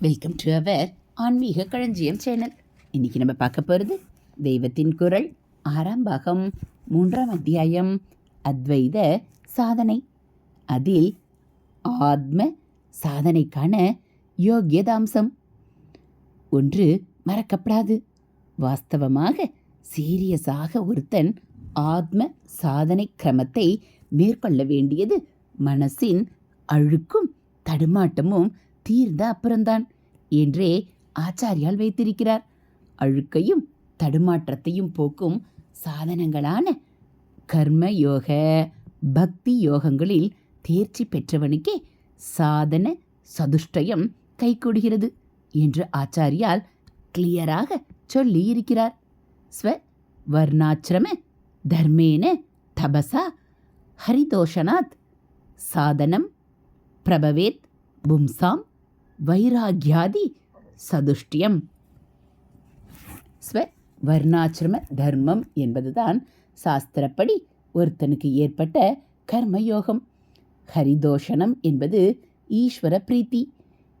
Welcome to our ஆன்மீக களஞ்சியம் channel. இன்றைக்கி நம்ம பார்க்க போகிறது தெய்வத்தின் குரல் ஆறாம் பாகம் மூன்றாம் அத்தியாயம் அத்வைத சாதனை. அதில் ஆத்ம சாதனைக்கான யோக்கியதாம்சம். ஒன்று மறக்கப்படாது. வாஸ்தவமாக சீரியஸாக ஒருத்தன் ஆத்ம சாதனை கிரமத்தை மேற்கொள்ள வேண்டியது மனசின் அழுக்கும் தடுமாட்டமும் தீர்ந்த அப்புறம்தான் என்றே ஆச்சாரியால் வைத்திருக்கிறார். அழுக்கையும் தடுமாற்றத்தையும் போக்கும் சாதனங்களான கர்ம யோக பக்தி யோகங்களில் தேர்ச்சி பெற்றவனுக்கே சாதன சதுஷ்டயம் கைகூடுகிறது என்று ஆச்சாரியால் கிளியராக சொல்லி இருக்கிறார் ஸ்வ வர்ணாச்சிரம தர்மேன தபசா ஹரிதோஷனாத் சாதனம் பிரபவேத் பும்சாம் வைராகியாதி சதுஷ்டியம். ஸ்வ வர்ணாசிரம தர்மம் என்பதுதான் சாஸ்திரப்படி ஒருத்தனுக்கு ஏற்பட்ட கர்மயோகம். ஹரிதோஷனம் என்பது ஈஸ்வர பிரீத்தி.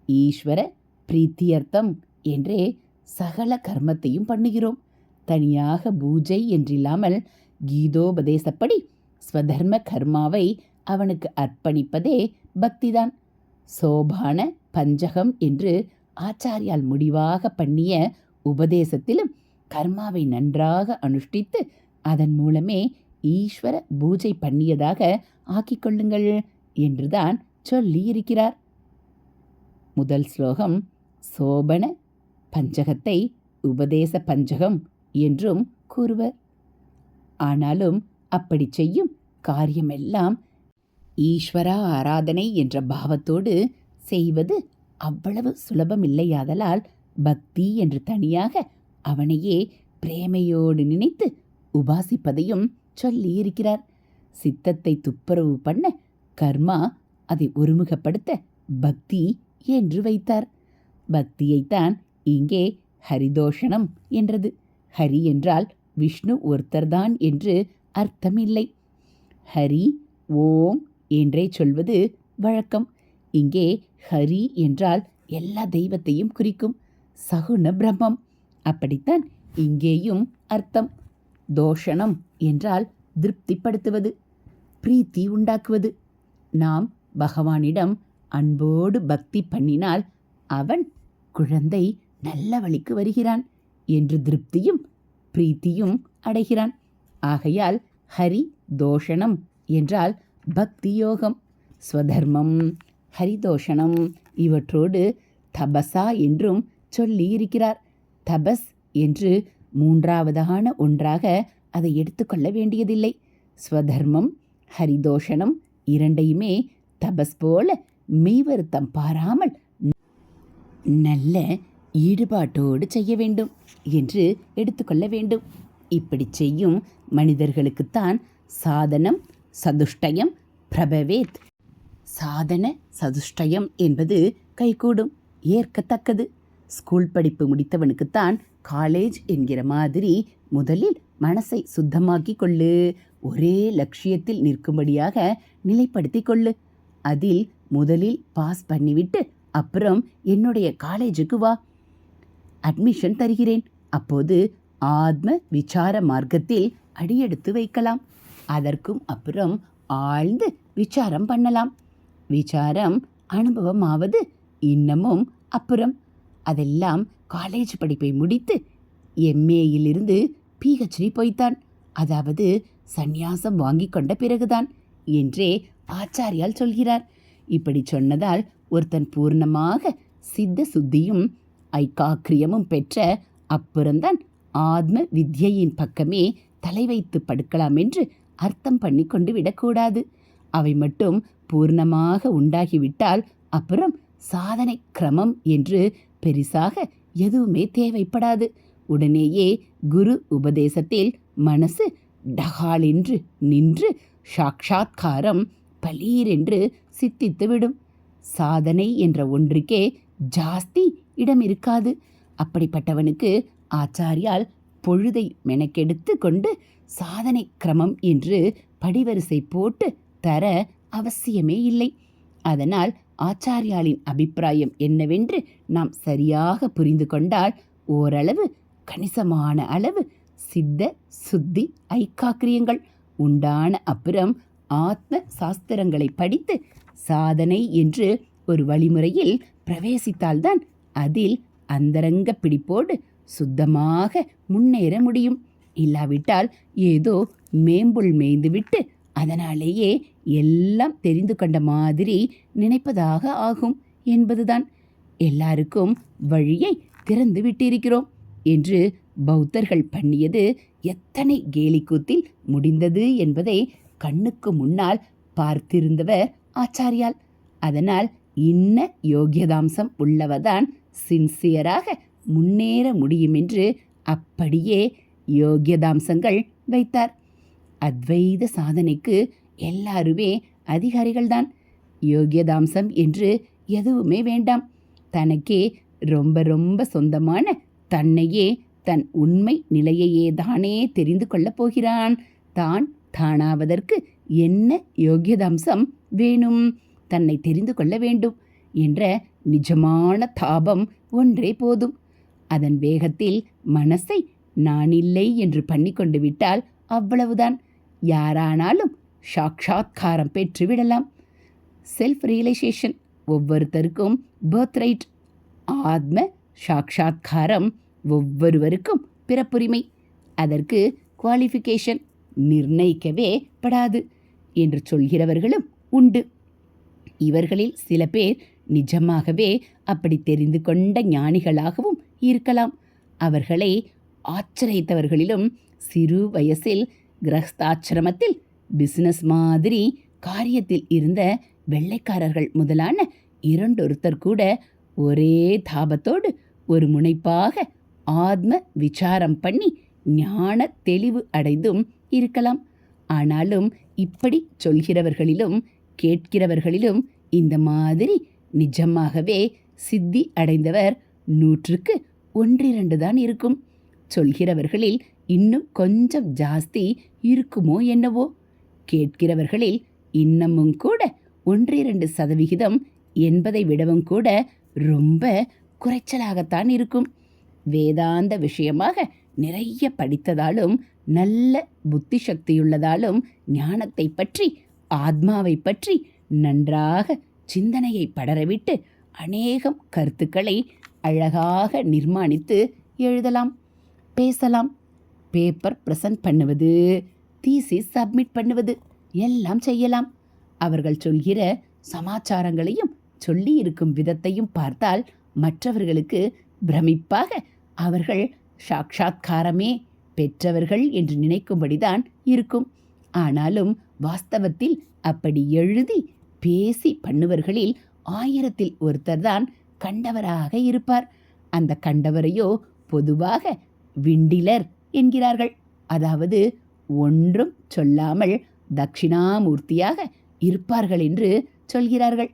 ஈஸ்வர பிரீத்தியர்த்தம் என்றே சகல கர்மத்தையும் பண்ணுகிறோம். தனியாக பூஜை என்றில்லாமல் கீதோபதேசப்படி ஸ்வதர்ம கர்மாவை அவனுக்கு அர்ப்பணிப்பதே பக்திதான். சோபான பஞ்சகம் என்று ஆச்சாரியால் முடிவாக பண்ணிய உபதேசத்திலும் கர்மாவை நன்றாக அனுஷ்டித்து அதன் மூலமே ஈஸ்வர பூஜை பண்ணியதாக ஆக்கிக்கொள்ளுங்கள் என்றுதான் சொல்லியிருக்கிறார். முதல் ஸ்லோகம் சோபன பஞ்சகத்தை உபதேச பஞ்சகம் என்றும் கூறுவர். ஆனாலும் அப்படி செய்யும் காரியமெல்லாம் ஈஸ்வரா ஆராதனை என்ற பாவத்தோடு செய்வது அவ்வளவு சுலபமில்லையாதலால் பக்தி என்று தனியாக அவனையே பிரேமையோடு நினைத்து உபாசிப்பதையும் சொல்லியிருக்கிறார். சித்தத்தை துப்புரவு பண்ண கர்மா அதை ஒருமுகப்படுத்த பக்தி என்று வைத்தார். பக்தியைத்தான் இங்கே ஹரிதோஷணம் என்றது. ஹரி என்றால் விஷ்ணு ஒருத்தர்தான் என்று அர்த்தமில்லை. ஹரி ஓம் என்றே சொல்வது வழக்கம். இங்கே ஹரி என்றால் எல்லா தெய்வத்தையும் குறிக்கும் சகுன பிரம்மம். அப்படித்தான் இங்கேயும் அர்த்தம். தோஷணம் என்றால் திருப்திப்படுத்துவது பிரீத்தி உண்டாக்குவது. நாம் பகவானிடம் அன்போடு பக்தி பண்ணினால் அவன் குழந்தை நல்ல வழிக்கு வருகிறான் என்று திருப்தியும் பிரீத்தியும் அடைகிறான். ஆகையால் ஹரி தோஷணம் என்றால் பக்தி யோகம். ஸ்வதர்மம் ஹரிதோஷணம். இவற்றோடு தபசா என்றும் சொல்லியிருக்கிறார். தபஸ் என்று மூன்றாவதான ஒன்றாக அதை எடுத்துக்கொள்ள வேண்டியதில்லை. ஸ்வதர்மம் ஹரிதோஷணம் இரண்டையுமே தபஸ் போல மெய்வருத்தம் பாராமல் நல்ல ஈடுபாட்டோடு செய்ய வேண்டும் என்று எடுத்துக்கொள்ள வேண்டும். இப்படி செய்யும் மனிதர்களுக்குத்தான் சாதனம் சதுஷ்டயம் பிரபவேத் சாதன சதுஷ்டயம் என்பது கைகூடும் ஏற்கத்தக்கது. ஸ்கூல் படிப்பு முடித்தவனுக்குத்தான் காலேஜ் என்கிற மாதிரி முதலில் மனசை சுத்தமாக்கி கொள்ளு. ஒரே லட்சியத்தில் நிற்கும்படியாக நிலைப்படுத்தி கொள்ளு. அதில் முதலில் பாஸ் பண்ணிவிட்டு அப்புறம் என்னுடைய காலேஜுக்கு வா. அட்மிஷன் தருகிறேன். அப்போது ஆத்ம விசார மார்க்கத்தில் அடியெடுத்து வைக்கலாம். அதற்கும் அப்புறம் ஆழ்ந்து விசாரம் பண்ணலாம். விசாரம் அனுபவமாவது இன்னமும் அப்புறம். அதெல்லாம் காலேஜ் படிப்பை முடித்து எம்ஏயிலிருந்து பிஹெச்டி போய்த்தான். அதாவது சந்நியாசம் வாங்கி கொண்ட பிறகுதான் என்றே ஆச்சாரியால் சொல்கிறார். இப்படி சொன்னதால் ஒருத்தன் பூர்ணமாக சித்த சுத்தியும் ஐக்காக்கிரியமும் பெற்ற அப்புறம்தான் ஆத்ம வித்யையின் பக்கமே தலை வைத்து படுக்கலாம் என்று அர்த்தம் பண்ணி கொண்டு விடக்கூடாது. அவை மட்டும் பூர்ணமாக உண்டாகிவிட்டால் அப்புறம் சாதனை கிரமம் என்று பெரிசாக எதுவுமே தேவைப்படாது. உடனேயே குரு உபதேசத்தில் மனசு டகாலென்று நின்று சாக்ஷாத்காரம் பளீரென்று சித்தித்துவிடும். சாதனை என்ற ஒன்றுக்கே ஜாஸ்தி இடம் இருக்காது அப்படிப்பட்டவனுக்கு ஆச்சாரியால் பொழுதை மெனக்கெடுத்து கொண்டு சாதனை கிரமம் என்று படிவரிசை போட்டு தர அவசியமே இல்லை. அதனால் ஆச்சாரியாளின் அபிப்பிராயம் என்னவென்று நாம் சரியாக புரிந்து கொண்டால் ஓரளவு கணிசமான அளவு சித்த சுத்தி ஐக்காக்கிரியங்கள் உண்டான அப்புறம் ஆத்ம சாஸ்திரங்களை படித்து சாதனை என்று ஒரு வழிமுறையில் பிரவேசித்தால்தான் அதில் அந்தரங்க பிடிப்போடு சுத்தமாக முன்னேற முடியும். இல்லாவிட்டால் ஏதோ மேம்புள் மேய்ந்துவிட்டு அதனாலேயே எல்லாம் தெரிந்து கொண்ட மாதிரி நினைப்பதாக ஆகும் என்பதுதான். எல்லாருக்கும் வழியை திறந்து விட்டிருக்கிறோம் என்று பௌத்தர்கள் பண்ணியது எத்தனை கேலிக்கூத்தில் முடிந்தது என்பதை கண்ணுக்கு முன்னால் பார்த்திருந்தவர் ஆச்சாரியால். அதனால் இன்ன யோகியதாம்சம் உள்ளவதான் சின்சியராக முன்னேற முடியும் என்று அப்படியே யோகியதாம்சங்கள் வைத்தார். அத்வைத சாதனைக்கு எல்லாருமே அதிகாரிகள்தான். யோகியதாம்சம் என்று எதுவுமே வேண்டாம். தனக்கே ரொம்ப ரொம்ப சொந்தமான தன்னையே தன் உண்மை நிலையையே தானே தெரிந்து கொள்ளப் போகிறான். தான் தானாவதற்கு என்ன யோகியதாம்சம் வேணும்? தன்னை தெரிந்து கொள்ள வேண்டும் என்ற நிஜமான தாபம் ஒன்றே போதும். அதன் வேகத்தில் மனசை நானில்லை என்று பண்ணிக்கொண்டு விட்டால் அவ்வளவுதான். யாரானாலும் சாட்சாத்காரம் பெற்றுவிடலாம் செல்ஃப் ரியலைசேஷன் ஒவ்வொருத்தருக்கும் பர்த் ரைட் ஆத்ம சாட்சாத்காரம் ஒவ்வொருவருக்கும் பிறப்புரிமை. அதற்கு குவாலிஃபிகேஷன் நிர்ணயிக்கவே படாது என்று சொல்கிறவர்களும் உண்டு. இவர்களில் சில பேர் நிஜமாகவே அப்படி தெரிந்து கொண்ட ஞானிகளாகவும் இருக்கலாம். அவர்களை ஆச்சரித்தவர்களிலும் சிறு வயசில் கிரகஸ்தாசிரமத்தில் பிசினஸ் மாதிரி காரியத்தில் இருந்த வெள்ளைக்காரர்கள் முதலான இரண்டொருத்தர் கூட ஒரே தாபத்தோடு ஒரு முனைப்பாக ஆத்ம விசாரம் பண்ணி ஞான தெளிவு அடைந்தும் இருக்கலாம். ஆனாலும் இப்படி சொல்கிறவர்களிலும் கேட்கிறவர்களிலும் இந்த மாதிரி நிஜமாகவே சித்தி அடைந்தவர் நூற்றுக்கு ஒன்றிரண்டு தான் இருக்கும். சொல்கிறவர்களில் இன்னும் கொஞ்சம் ஜாஸ்தி இருக்குமோ என்னவோ? கேட்கிறவர்களில் இன்னமும் கூட ஒன்றிரண்டு சதவிகிதம் என்பதை விடவும் கூட ரொம்ப குறைச்சலாகத்தான் இருக்கும். வேதாந்த விஷயமாக நிறைய படித்ததாலும் நல்ல புத்தி சக்தியுள்ளதாலும் ஞானத்தை பற்றி ஆத்மாவை பற்றி நன்றாக சிந்தனையை படரவிட்டு அநேகம் கருத்துக்களை அழகாக நிர்மாணித்து எழுதலாம் பேசலாம். பேப்பர் ப்ரெசன்ட் பண்ணுவது தீசிஸ் சப்மிட் பண்ணுவது எல்லாம் செய்யலாம். அவர்கள் சொல்கிற சமாச்சாரங்களையும் சொல்லி இருக்கும் விதத்தையும் பார்த்தால் மற்றவர்களுக்கு பிரமிப்பாக அவர்கள் சாட்சாத்காரமே பெற்றவர்கள் என்று நினைக்கும்படிதான் இருக்கும். ஆனாலும் வாஸ்தவத்தில் அப்படி எழுதி பேசி பண்ணுவர்களில் ஆயிரத்தில் ஒருத்தர்தான் கண்டவராக இருப்பார். அந்த கண்டவரையோ பொதுவாக விண்டிலர் என்கிறார்கள். அதாவது ஒன்றும் சொல்லாமல் தட்சிணாமூர்த்தியாக இருப்பார்கள் என்று சொல்கிறார்கள்.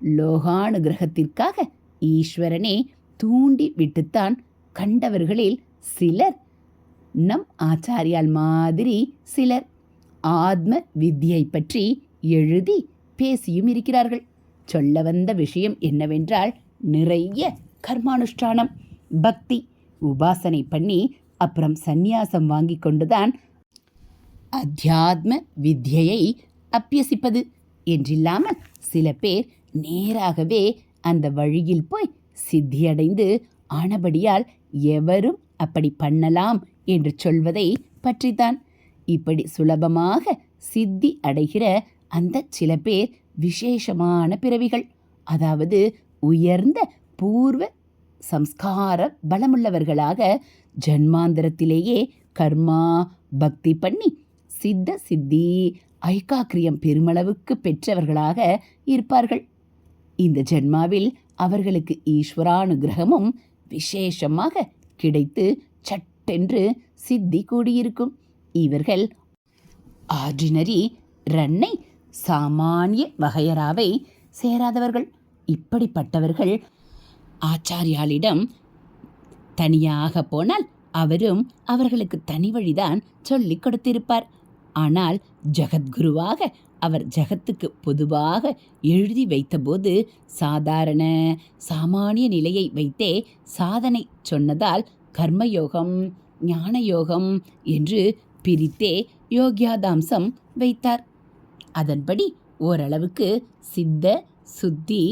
லோகானுகிரகத்திற்காக ஈஸ்வரனே தூண்டி விட்டுத்தான் கண்டவர்களில் சிலர் நம் ஆச்சாரியால் மாதிரி சிலர் ஆத்ம வித்தியை பற்றி எழுதி பேசியும் இருக்கிறார்கள். சொல்ல வந்த விஷயம் என்னவென்றால் நிறைய கர்மானுஷ்டானம் பக்தி உபாசனை பண்ணி அப்புறம் சந்நியாசம் வாங்கி கொண்டுதான் அத்தியாத்ம வித்யை அப்பியசிப்பது என்றில்லாமல் சில பேர் நேராகவே அந்த வழியில் போய் சித்தியடைந்து ஆனபடியால் எவரும் அப்படி பண்ணலாம் என்று சொல்வதை பற்றித்தான். இப்படி சுலபமாக சித்தி அடைகிற அந்த சில பேர் விசேஷமான பிறவிகள். அதாவது உயர்ந்த பூர்வ சம்ஸ்கார பலமுள்ளவர்களாக ஜன்மாந்தரத்திலேயே கர்மா பக்தி பண்ணி சித்த சித்தி ஐகாக்கிரியம் பெருமளவுக்கு பெற்றவர்களாக இருப்பார்கள். இந்த ஜென்மாவில் அவர்களுக்கு ஈஸ்வரானுகிரகமும் விசேஷமாக கிடைத்து சட்டென்று சித்தி கூடியிருக்கும். இவர்கள் ஆர்டினரி ரன்னை சாமானிய வகையராவை சேராதவர்கள். இப்படிப்பட்டவர்கள் ஆச்சாரியாளிடம் தனியாக போனால் அவரும் அவர்களுக்கு தனி வழிதான் சொல்லிக் கொடுத்திருப்பார். ஆனால் ஜகத்குருவாக அவர் ஜகத்துக்கு பொதுவாக எழுதி வைத்தபோது சாதாரண சாமானிய நிலையை வைத்தே சாதனை சொன்னதால் கர்மயோகம் ஞானயோகம் என்று பிரித்தே யோகியாதாம்சம் வைத்தார். அதன்படி ஓரளவுக்கு சித்த சுத்தி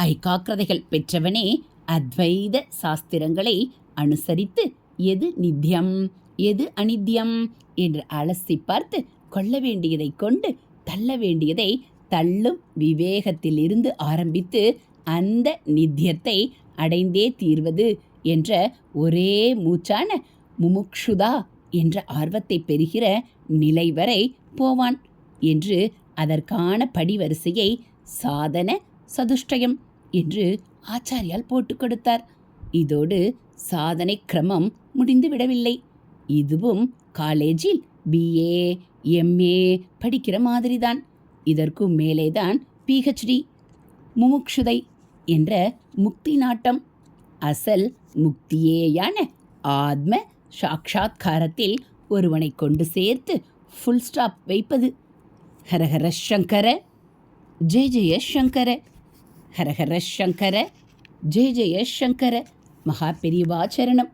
ஐகாக்கிரதைகள் பெற்றவனே அத்வைத சாஸ்திரங்களை அனுசரித்து எது நித்தியம் எது அனித்யம் என்று அலசி பார்த்து கொள்ள வேண்டியதை கொண்டு தள்ள வேண்டியதை தள்ளும் விவேகத்திலிருந்து ஆரம்பித்து அந்த நித்தியத்தை அடைந்தே தீர்வது என்ற ஒரே மூச்சான முமுக்ஷுதா என்ற ஆர்வத்தை பெறுகிற நிலை வரை போவான் என்று அதற்கான படிவரிசையை சாதன சதுஷ்டயம் என்று ஆச்சாரியால் போட்டுக் கொடுத்தார். இதோடு சாதனை கிரமம் முடிந்து விடவில்லை இதுவும் காலேஜில் பிஏ எம்ஏ படிக்கிற மாதிரிதான். இதற்கும் மேலேதான் பிஹெச்டி முமுக்ஷுதை என்ற முக்தி நாட்டம். அசல் முக்தியேயான ஆத்ம சாட்சா்காரத்தில் ஒருவனை கொண்டு சேர்த்து ஃபுல் ஸ்டாப் வைப்பது. ஹரஹர சங்கர ஜெய ஜெய சங்கர. ஹரஹர சங்கர ஜெய ஜெய சங்கர மகா பெரியவாச்சரணம்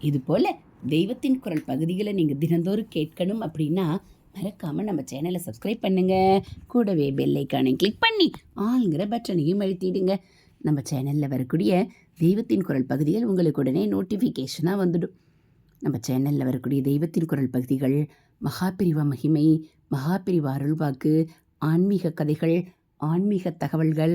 இது போல் தெய்வத்தின் குரல் பகுதிகளை நீங்கள் தினந்தோறும் கேட்கணும் அப்படின்னா மறக்காமல் நம்ம சேனலை சப்ஸ்கிரைப் பண்ணுங்கள் கூடவே பெல்லைக்கானை கிளிக் பண்ணி ஆளுங்கிற பட்டனையும் அழுத்திடுங்க. நம்ம சேனலில் வரக்கூடிய தெய்வத்தின் குரல் பகுதிகள் உங்களுக்கு உடனே நோட்டிஃபிகேஷனாக வந்துடும். நம்ம சேனலில் வரக்கூடிய தெய்வத்தின் குரல் பகுதிகள் மகாபிரிவா மகிமை மகாபிரிவா அருள்வாக்கு ஆன்மீக கதைகள் ஆன்மீக தகவல்கள்